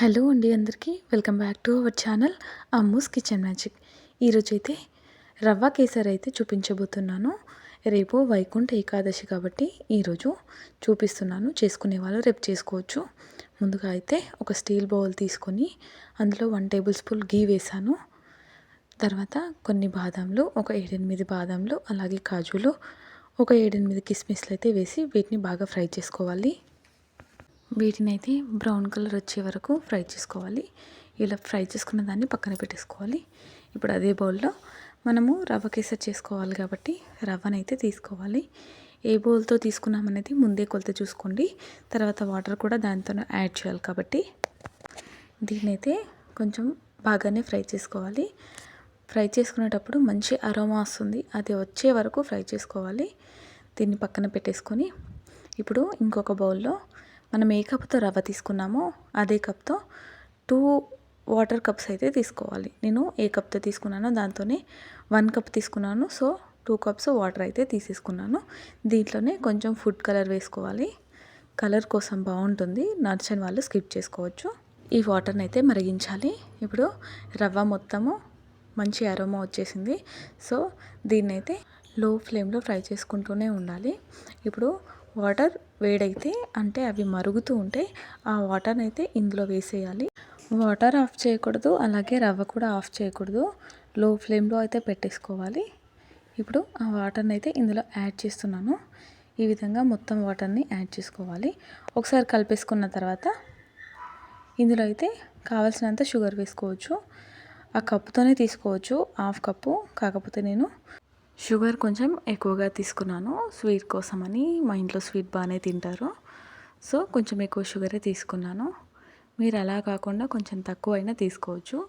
Hello అండి అందరికీ. Welcome back to our channel Ammu's kitchen magic. ఈరోజు అయితే రవ్వ కేసరి అయితే చూపించబోతున్నాను. రేపు వైకుంఠ ఏకాదశి కాబట్టి ఈరోజు చూపిస్తున్నాను. చేసుకునే వాళ్ళు రేపు చేసుకోవచ్చు. ముందుగా అయితే ఒక స్టీల్ బౌల్ తీసుకొని అందులో వన్ టేబుల్ స్పూన్ గీ వేసాను. తర్వాత కొన్ని బాదాంలు ఒక ఏడెనిమిది బాదాంలు అలాగే కాజులు ఒక ఏడెనిమిది కిస్మిస్లు అయితే వేసి వీటిని బాగా ఫ్రై చేసుకోవాలి. వీటిని అయితే బ్రౌన్ కలర్ వచ్చే వరకు ఫ్రై చేసుకోవాలి. ఇలా ఫ్రై చేసుకున్న దాన్ని పక్కన పెట్టేసుకోవాలి. ఇప్పుడు అదే బౌల్లో మనము రవ్వ కేసరి చేసుకోవాలి కాబట్టి రవ్వనైతే తీసుకోవాలి. ఏ బౌల్తో తీసుకున్నామనేది ముందే కొలత చూసుకోండి. తర్వాత వాటర్ కూడా దాంతో యాడ్ చేయాలి కాబట్టి దీన్నైతే కొంచెం బాగానే ఫ్రై చేసుకోవాలి. ఫ్రై చేసుకునేటప్పుడు మంచి అరోమా వస్తుంది. అది వచ్చే వరకు ఫ్రై చేసుకోవాలి. దీన్ని పక్కన పెట్టేసుకొని ఇప్పుడు ఇంకొక బౌల్లో మనం ఏ కప్తో రవ్వ తీసుకున్నామో అదే కప్తో టూ వాటర్ కప్స్ అయితే తీసుకోవాలి. నేను ఏ కప్తో తీసుకున్నానో దాంతోనే వన్ కప్ తీసుకున్నాను. సో టూ కప్స్ వాటర్ అయితే తీసేసుకున్నాను. దీంట్లోనే కొంచెం ఫుడ్ కలర్ వేసుకోవాలి. కలర్ కోసం బాగుంటుంది. నచ్చని వాళ్ళు స్కిప్ చేసుకోవచ్చు. ఈ వాటర్ని అయితే మరిగించాలి. ఇప్పుడు రవ్వ మొత్తము మంచి అరోమా వచ్చేసింది. సో దీన్నైతే లో ఫ్లేమ్లో ఫ్రై చేసుకుంటూనే ఉండాలి. ఇప్పుడు వాటర్ వేడైతే అంటే అవి మరుగుతూ ఉంటే ఆ వాటర్ని అయితే ఇందులో వేసేయాలి. వాటర్ ఆఫ్ చేయకూడదు అలాగే రవ్వ కూడా ఆఫ్ చేయకూడదు. లో ఫ్లేమ్లో అయితే పెట్టేసుకోవాలి. ఇప్పుడు ఆ వాటర్ని అయితే ఇందులో యాడ్ చేస్తున్నాను. ఈ విధంగా మొత్తం వాటర్ని యాడ్ చేసుకోవాలి. ఒకసారి కలిపేసుకున్న తర్వాత ఇందులో అయితే కావాల్సినంత షుగర్ వేసుకోవచ్చు. ఆ కప్పుతోనే తీసుకోవచ్చు హాఫ్ కప్పు. కాకపోతే నేను షుగర్ కొంచెం ఎక్కువగా తీసుకున్నాను. స్వీట్ కోసమని మా ఇంట్లో స్వీట్ బాగానే తింటారు. సో కొంచెం ఎక్కువ షుగరే తీసుకున్నాను. మీరు అలా కాకుండా కొంచెం తక్కువ అయినా తీసుకోవచ్చు.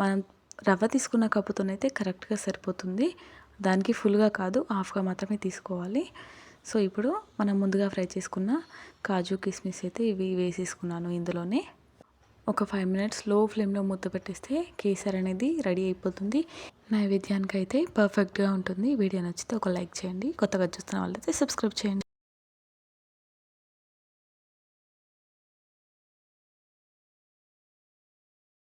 మనం రవ్వ తీసుకున్న కప్పుతోనైతే కరెక్ట్గా సరిపోతుంది. దానికి ఫుల్గా కాదు హాఫ్గా మాత్రమే తీసుకోవాలి. సో ఇప్పుడు మనం ముందుగా ఫ్రై చేసుకున్న కాజు కిస్మిస్ అయితే ఇవి వేసేసుకున్నాను ఇందులోనే. ఒక ఫైవ్ మినిట్స్లో ఫ్లేమ్లో మూత పెట్టేస్తే కేసర్ అనేది రెడీ అయిపోతుంది. నైవేద్యానికి అయితే పర్ఫెక్ట్గా ఉంటుంది. వీడియో నచ్చితే ఒక లైక్ చేయండి. కొత్తగా చూస్తున్న వాళ్ళైతే సబ్స్క్రైబ్ చేయండి.